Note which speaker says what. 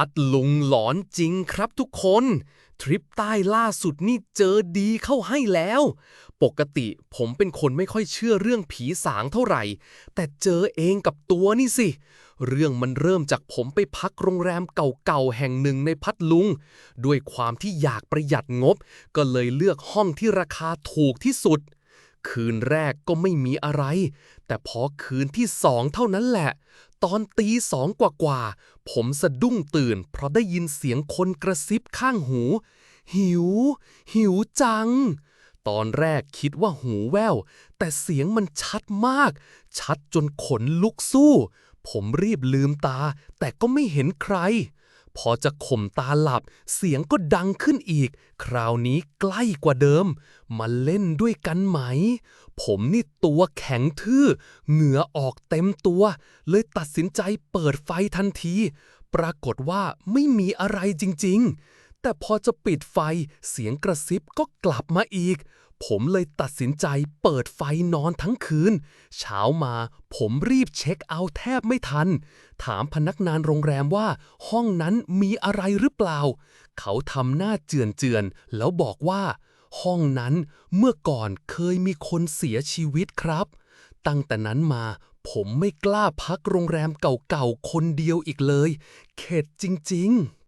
Speaker 1: พัดลุงหลอนจริงครับทุกคน ทริปใต้ล่าสุดนี่เจอดีเข้าให้แล้ว ปกติผมเป็นคนไม่ค่อยเชื่อเรื่องผีสางเท่าไหร่ แต่เจอเองกับตัวนี่สิ เรื่องมันเริ่มจากผมไปพักโรงแรมเก่าๆแห่งหนึ่งในพัทลุง ด้วยความที่อยากประหยัดงบ ก็เลยเลือกห้องที่ราคาถูกที่สุด คืนแรกก็ไม่มีอะไร แต่พอคืนที่สองเท่านั้นแหละ ตอนตีสองกว่าๆ ผมสะดุ้งตื่น เพราะได้ยินเสียงคนกระซิบข้างหู หิว หิวจัง ตอนแรกคิดว่าหูแว่ว แต่เสียงมันชัดมาก ชัดจนขนลุกสู้ ผมรีบลืมตา แต่ก็ไม่เห็นใคร พอจะข่มตาหลับ เสียงก็ดังขึ้นอีก คราวนี้ใกล้กว่าเดิม มาเล่นด้วยกันไหม ผมนี่ตัวแข็งทื่อ เหงื่อออกเต็มตัว เลยตัดสินใจเปิดไฟทันที ปรากฏว่าไม่มีอะไรจริง ๆ แต่พอจะปิดไฟเสียงกระซิบก็กลับมาอีก ผมเลยตัดสินใจเปิดไฟนอนทั้งคืน เช้ามาผมรีบเช็คเอาท์แทบไม่ทัน ถามพนักงานโรงแรมว่า ห้องนั้นมีอะไรหรือเปล่า เขาทำหน้าเจือนเจือนแล้วบอกว่า ห้องนั้นเมื่อก่อนเคยมีคนเสียชีวิตครับ ตั้งแต่นั้นมาผมไม่กล้าพักโรงแรมเก่าๆคนเดียวอีกเลย เข็ดจริง ๆ